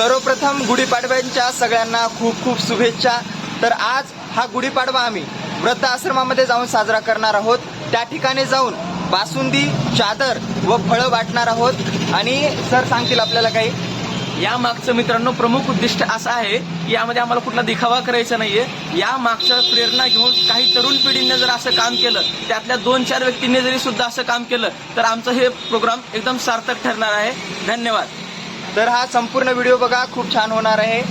सर्वप्रथम गुढीपाडव्यांच्या सगळ्यांना खूप खूप शुभेच्छा. तर आज हा गुढीपाडवा आम्ही वृद्ध आश्रमामध्ये जाऊन साजरा करणार आहोत. त्या ठिकाणी जाऊन बासुंदी चादर व फळं वाटणार आहोत. आणि सर सांगतील आपल्याला काही. या मागचं मित्रांनो प्रमुख उद्दिष्ट असं आहे की यामध्ये आम्हाला कुठला दिखावा करायचा नाहीये. या मागचं प्रेरणा घेऊन काही तरुण पिढीने जर असं काम केलं त्यातल्या दोन चार व्यक्तींनी जरी सुद्धा असं काम केलं तर आमचं हे प्रोग्राम एकदम सार्थक ठरणार आहे. धन्यवाद. तर हा संपूर्ण व्हिडिओ बघा खूप छान होणार आहे.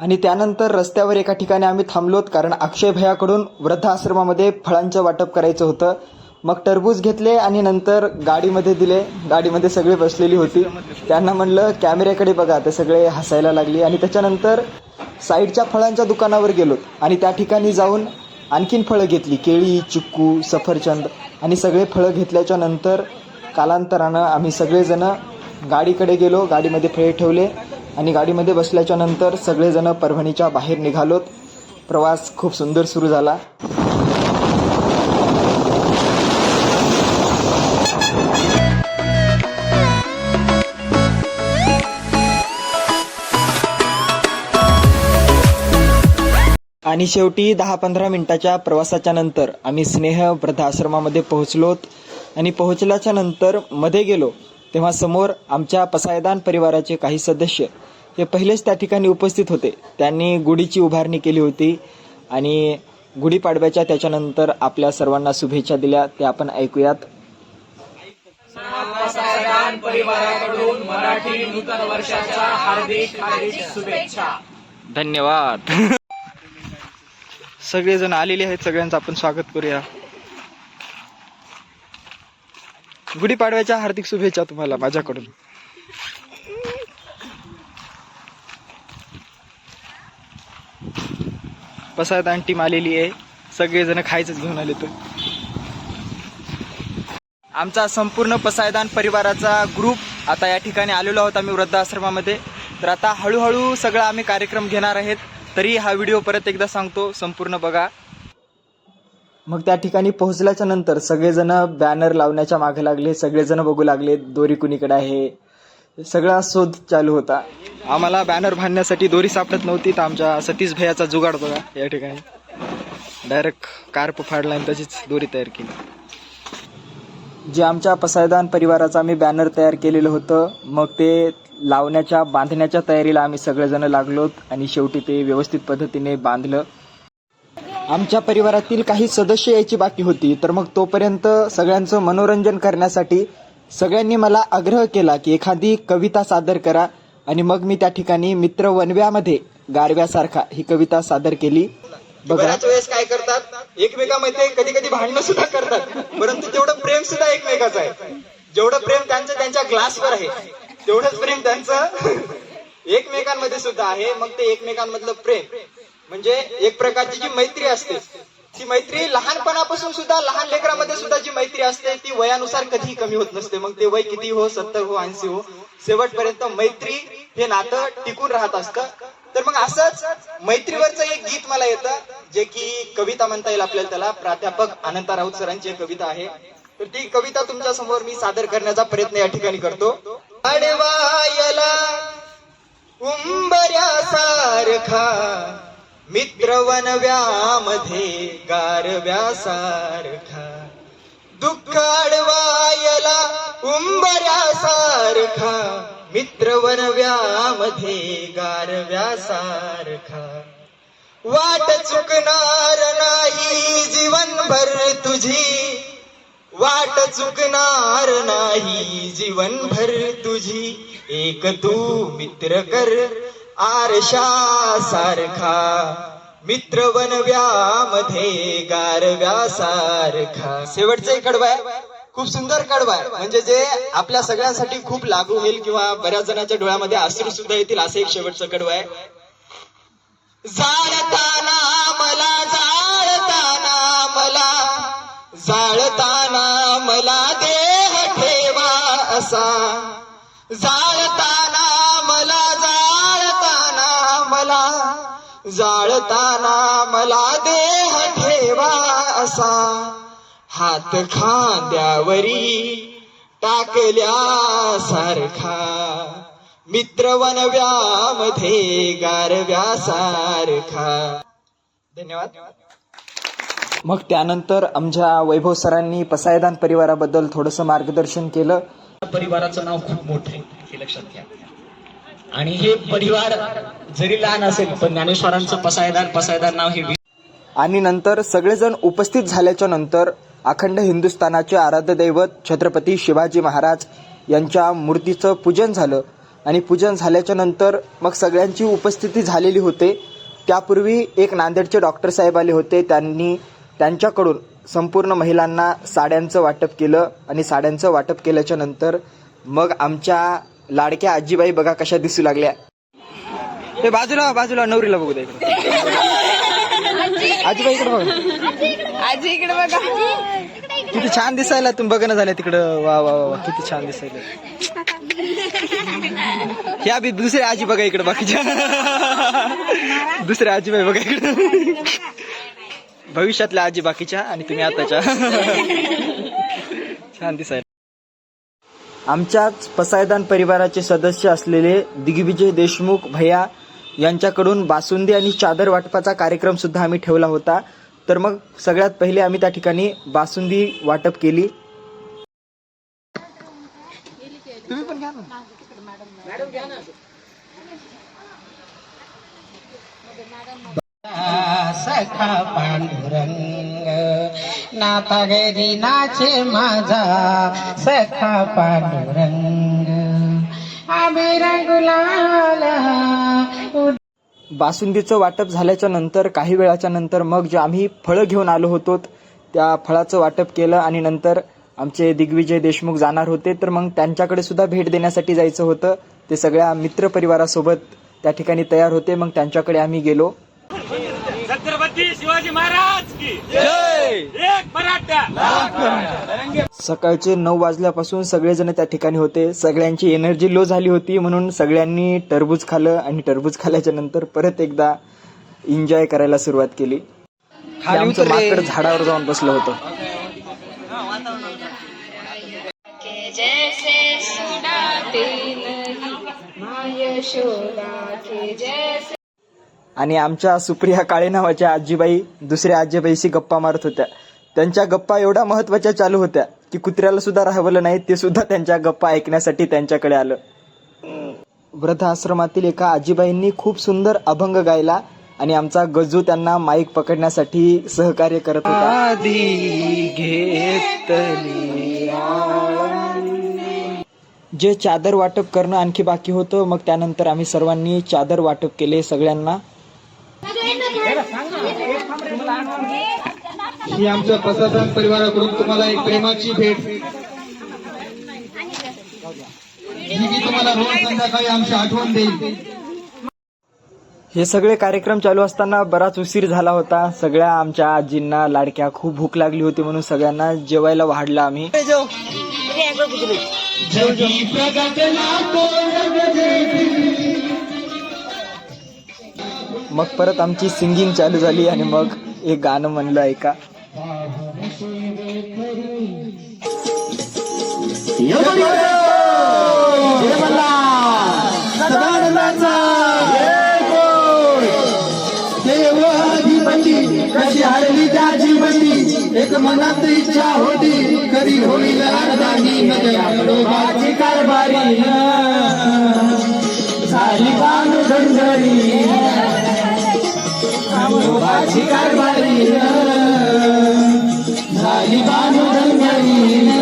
आणि त्यानंतर रस्त्यावर एका ठिकाणी आम्ही थांबलोत कारण अक्षय भैयाकडून वृद्धाश्रमामध्ये फळांचं वाटप करायचं होतं. मग टरबूज घेतले आणि नंतर गाडीमध्ये दिले. गाडीमध्ये सगळे बसलेली होती. त्यांना म्हणलं कॅमेऱ्याकडे बघा. ते सगळे हसायला लागली आणि त्याच्यानंतर साईडच्या फळांच्या दुकानावर गेलो आणि त्या ठिकाणी जाऊन आणखीन फळं घेतली. केळी चिक्कू सफरचंद आणि सगळे फळं घेतल्याच्या नंतर कालांतरानं आम्ही सगळेजणं गाडीकडे गेलो. गाडीमध्ये फळे ठेवले आणि गाडीमध्ये बसल्याच्या नंतर सगळेजणं परभणीच्या बाहेर निघालोत. प्रवास खूप सुंदर सुरू झाला. आणि शेवटी दहा पंधरा मिनिटाच्या प्रवासाच्या नंतर आम्ही स्नेह वृद्धाश्रमामध्ये पोहोचलोत. आणि पोहोचल्याच्या नंतर मध्ये गेलो तेव्हा समोर आमच्या पसायदान परिवाराचे काही सदस्य हे पहिलेच त्या ठिकाणी उपस्थित होते. त्यांनी गुढीची उभारणी केली होती आणि गुढीपाडव्याच्या त्याच्यानंतर आपल्या सर्वांना शुभेच्छा दिल्या. ते आपण ऐकूयात. परिवाराकडून मराठी नूतन वर्षाच्या हार्दिक हार्दिक शुभेच्छा. धन्यवाद. सगळेजण आलेले आहेत सगळ्यांचं आपण स्वागत करूया. गुढीपाडव्याच्या हार्दिक शुभेच्छा तुम्हाला माझ्याकडून. पसायदान टीम आलेली आहे सगळेजण खायचंच घेऊन आले तर. आमचा संपूर्ण पसायदान परिवाराचा ग्रुप आता या ठिकाणी आलेलो आहोत आम्ही वृद्धाश्रमामध्ये. तर आता हळूहळू सगळा आम्ही कार्यक्रम घेणार आहेत. तरी हा व्हिडिओ परत एकदा सांगतो संपूर्ण बघा. मग त्या ठिकाणी पोहोचल्याच्या नंतर सगळेजण बॅनर लावण्याच्या मागे लागले सगळेजण बघू लागले दोरी कुणीकडे आहे? सगळा शोध चालू होता. आम्हाला बॅनर बांधण्यासाठी दोरी सापडत नव्हती तर आमच्या सतीश भैयाचा जुगाड बघा या ठिकाणी. डायरेक्ट कार्प फाडला आणि तशीच दोरी तयार केली. जे आमच्या पसायदान परिवाराचं आम्ही बॅनर तयार केलेलं होतं मग ते लावण्याच्या बांधण्याच्या तयारीला आम्ही सगळेजण लागलोत आणि शेवटी ते व्यवस्थित पद्धतीने बांधलं. आमच्या परिवारातील काही सदस्य यायची बाकी होती तर मग तोपर्यंत सगळ्यांचं मनोरंजन करण्यासाठी सगळ्यांनी मला आग्रह केला की एखादी कविता सादर करा. आणि मग मी त्या ठिकाणी मित्र वनव्यामध्ये गारव्यासारखा ही कविता सादर केली. बऱ्याच वेळेस काय करतात? एकमेकांमध्ये कधी कधी भांडणं सुद्धा करतात. परंतु तेवढं प्रेम सुद्धा एकमेकाचं आहे. जेवढं प्रेम त्यांचं त्यांच्या ग्लासवर आहे तेवढंच प्रेम त्यांचं एकमेकांमध्ये सुद्धा आहे. मग ते एकमेकांमधलं प्रेम. म्हणजे एक प्रकारची जी मैत्री असते ती मैत्री लहानपणापासून सुद्धा लहान लेकरामध्ये सुद्धा जी मैत्री असते ती वयानुसार कधीही कमी होत नसते. मग ते वय किती हो सत्तर हो ऐंशी हो शेवटपर्यंत मैत्री हे नातं टिकून राहत असतं. तर मग असंच मैत्रीवरचं एक गीत मला येतं जे की कविता म्हणता येईल आपल्याला त्याला प्राध्यापक अनंता राऊत सरांची एक कविता आहे. तर ती कविता तुमच्यासमोर मी सादर करण्याचा प्रयत्न या ठिकाणी करतो. अडवायला उंबऱ्यासारखा मित्र वनव्यामध्ये गारव्यासारखा. दुःख अडवायला उंबऱ्यासारखा मित्र वनव्यामध्ये गारव्यासारखा. वाट चुकणार नाही जीवनभर तुझी. वाट चुकणार नाही जीवनभर तुझी. एक तू मित्र कर आरशा सारखा मित्र वनव्यामध्ये गारव्या सारखा शेवटचं एक कडवा आहे. खूप सुंदर कडवा आहे म्हणजे जे आपल्या सगळ्यांसाठी खूप लागू होईल किंवा बऱ्याच जणांच्या डोळ्यामध्ये आश्रू सुद्धा येतील असं एक शेवटचं कडवा आहे जाळताना मला जाळताना मला जाळताना मला देह ठेवा असा. जाळताना मला जाळताना मला जाळताना मला देह ठेवा असा. हात खांद्यावरी टाकल्या सारखा मित्र वनव्यामध्ये गारव्या सारखा धन्यवाद. मग त्यानंतर आमच्या वैभव सरांनी पसायदान परिवाराबद्दल थोडंसं मार्गदर्शन केलं. परिवाराचं नाव खूप मोठं आहे हे लक्षात घ्या. आणि हे परिवार जरी लहान असेल पण ज्ञानेश्वरांचं पसायदार पसायदार नाव हे आणि नंतर सगळेजण उपस्थित झाल्याच्यानंतर अखंड हिंदुस्थानाचे आराध्य दैवत छत्रपती शिवाजी महाराज यांच्या मूर्तीचं पूजन झालं. आणि पूजन झाल्याच्यानंतर मग सगळ्यांची उपस्थिती झालेली होते. त्यापूर्वी एक नांदेडचे डॉक्टर साहेब आले होते. त्यांनी त्यांच्याकडून संपूर्ण महिलांना साड्यांचं वाटप केलं. आणि साड्यांचं वाटप केल्याच्यानंतर मग आमच्या लाडक्या आजीबाई बघा कशा दिसू लागल्या. ते बाजूला बाजूला नवरीला बघू दे आजीबाई बघा. आजी इकडे बघा. किती छान दिसायला तुम्ही बघणं झालं तिकडं. वा वा वा वा, किती छान दिसायला. ह्या बी दुसऱ्या आजी बघा इकडे बाकीच्या. दुसऱ्या आजीबाई बघा इकडे. भविष्यातल्या आजी बाकीच्या आणि तुम्ही आताच्या. छान दिसायला. आमच्याच पसायदान परिवाराचे सदस्य असलेले दिग्विजय देशमुख भैया यांच्याकडून बासुंदी आणि चादर वाटपाचा कार्यक्रम सुद्धा आम्ही ठेवला होता. तर मग सगळ्यात पहिले आम्ही त्या ठिकाणी बासुंदी वाटप केली. तुम्ही पण घ्या ना. सखा पांडुरंग नाथा घरी नाचे माझा सखा पांडुरंग. आम्ही रंगुलाल बासुंदीचं वाटप झाल्याच्यानंतर काही वेळाच्या नंतर मग जे आम्ही फळं घेऊन आलो होतो त्या फळाचं वाटप केलं आणि नंतर आमचे दिग्विजय देशमुख जाणार होते. तर मग त्यांच्याकडे सुद्धा भेट देण्यासाठी जायचं होतं. ते सगळ्या मित्र परिवारासोबत त्या ठिकाणी तयार होते. मग त्यांच्याकडे आम्ही गेलो. छत्रपती शिवाजी महाराज की सकाळचे नऊ वाजल्यापासून सगळेजण त्या ठिकाणी होते. सगळ्यांची एनर्जी लो झाली होती म्हणून सगळ्यांनी टरबूज खाल्लं आणि टरबूज खाल्ल्याच्या नंतर परत एकदा एन्जॉय करायला सुरुवात केली. आमचं माकड झाडावर जाऊन बसलं होतं. आणि आमच्या सुप्रिया काळे नावाच्या आजीबाई दुसऱ्या आजीबाईशी गप्पा मारत होत्या. त्यांच्या गप्पा एवढ्या महत्त्वाच्या चालू होत्या की कुत्र्याला सुद्धा राहवलं नाही ते सुद्धा त्यांच्या गप्पा ऐकण्यासाठी त्यांच्याकडे आलं. वृद्धाश्रमातील एका आजीबाईंनी खूप सुंदर अभंग गायला आणि आमचा गजू त्यांना माईक पकडण्यासाठी सहकार्य करत होता. जे चादर वाटप करणं आणखी बाकी होतं मग त्यानंतर आम्ही सर्वांनी चादर वाटप केले सगळ्यांना. ही आमच्या प्रशासन परिवाराकडून तुम्हाला एक प्रेमाची भेट. जी की तुम्हाला रोज संध्याकाळी आमची आठवण देईल हे सगळे कार्यक्रम चालू असताना बराच उशीर झाला होता. सगळ्या आमच्या आजींना लाडक्या खूप भूक लागली होती म्हणून सगळ्यांना जेवायला वाढलं आम्ही. मग परत आमची सिंगिंग चालू झाली आणि मग एक गाणं म्हणलं ऐका. देवाधिपती कशी हरली त्या जीवती एक मनात इच्छा होती कधी होईल? अर्धानी नजराची कारभारी झाली बाणू धंदरी कारभारी झाली बाणू धंदरी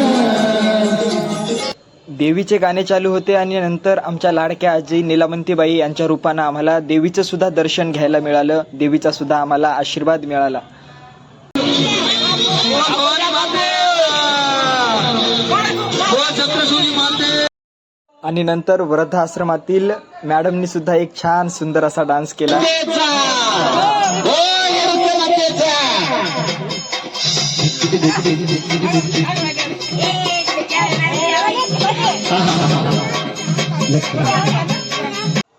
देवीचे गाणे चालू होते आणि नंतर आमच्या लाडक्या आजी निलामंतीबाई यांच्या रूपानं आम्हाला देवीचं सुद्धा दर्शन घ्यायला मिळालं. देवीचा सुद्धा आम्हाला आशीर्वाद मिळाला. आणि नंतर वृद्धाश्रमातील मॅडमनी सुद्धा एक छान सुंदर असा डान्स केला.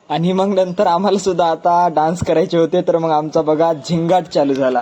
आणि मग नंतर आम्हाला सुद्धा आता डान्स करायचे होते तर मग आमचा बघा झिंगाट चालू झाला.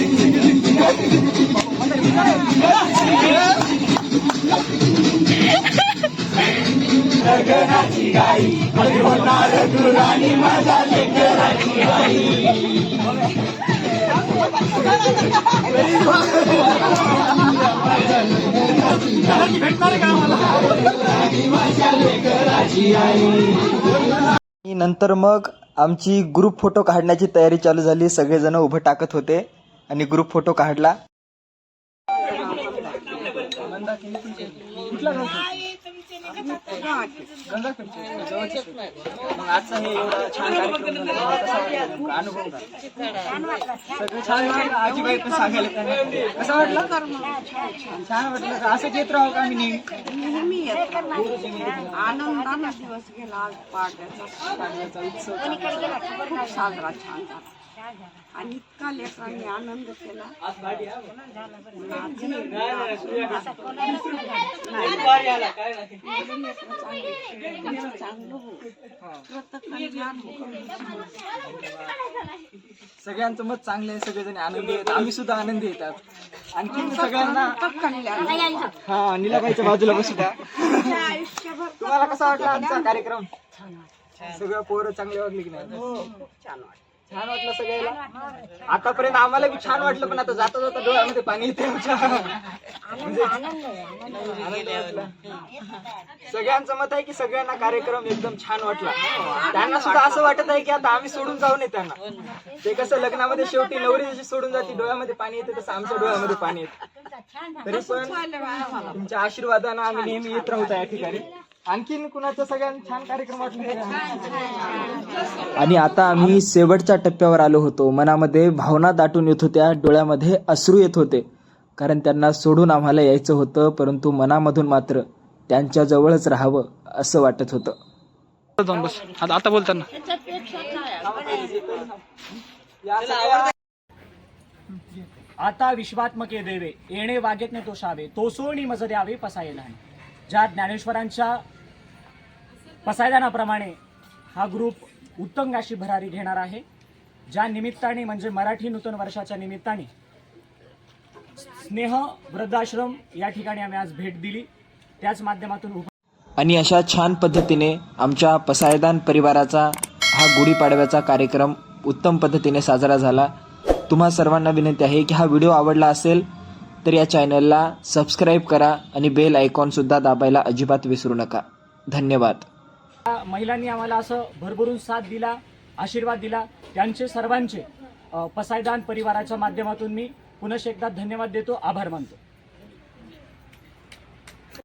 सांग गाई आता होणार गामेला माझा गामेला गाई नंतर मग आमची ग्रुप फोटो काढण्याची तयारी चालू झाली. सगळेजण उभं टाकत होते. आणि ग्रुप फोटो काढला. छान अनुभव छान वाटलं असं वाटलं छान वाटलं राहू का मी नेहमी आनंदाने दिवस गेला आज उत्सव. खूप साजरा छान झाला. आणि इतका लेकरांनी आनंद केला. हो हो. सगळ्यांचं मत चांगलं आहे सगळेजण आनंदी आहेत. आम्ही सुद्धा आनंदी येतात आणखी सगळ्यांना हा निलाबाईच्या बाजूला बसू द्या तुम्हाला कसा वाटला आमचा कार्यक्रम? सगळं पोरं चांगले वागले की नाही? छान वाटलं. सगळ्याला. आतापर्यंत आम्हाला बी छान वाटलं पण आता जाता जाता डोळ्यामध्ये पाणी येते आमच्या. सगळ्यांचं मत आहे की सगळ्यांना कार्यक्रम एकदम छान वाटला. त्यांना सुद्धा असं वाटत आहे की आता आम्ही सोडून जाऊ नये त्यांना. ते कसं लग्नामध्ये शेवटी नवरी जशी सोडून जाते डोळ्यामध्ये पाणी येते तसं आमच्या डोळ्यामध्ये पाणी येते. तरी पण तुमच्या आशीर्वादानं आम्ही नेहमी येत राहू या ठिकाणी. आणखीन कुणाचं सगळ्यांना छान कार्यक्रम वाटला आणि आता आम्ही शेवटच्या टप्प्यावर आलो होतो. मनामध्ये भावना दाटून येत होत्या. डोळ्यामध्ये अश्रू येत होते. कारण त्यांना सोडून आम्हाला यायचं होतं परंतु मनामधून मात्र त्यांच्या जवळच राहावं असं वाटत होतं. जाऊन बस आता बोलताना आता विश्वात्मके देवे. येणे वागेतने तोषावे तोसोणी मज द्यावे पसायला ज्या ज्ञानेश्वरांच्या पसायदानाप्रमाणे हा ग्रुप उत्तंगाशी भरारी घेणार आहे ज्या निमित्ताने म्हणजे मराठी नूतन वर्षाच्या निमित्ताने स्नेह वृद्धाश्रम या ठिकाणी आम्ही आज भेट दिली. त्याच माध्यमातून आणि अशा छान पद्धतीने आमच्या पसायदान परिवाराचा हा गुढीपाडव्याचा कार्यक्रम उत्तम पद्धतीने साजरा झाला. तुम्हा सर्वांना विनंती आहे की हा व्हिडिओ आवडला असेल तर या चॅनलला सबस्क्राईब करा आणि बेल आयकॉनसुद्धा दाबायला अजिबात विसरू नका. धन्यवाद. महिलांनी आम्हाला असं भरभरून साथ दिला आशीर्वाद दिला. त्यांचे सर्वांचे पसायदान परिवाराच्या माध्यमातून मी पुनश एकदा धन्यवाद देतो आभार मानतो.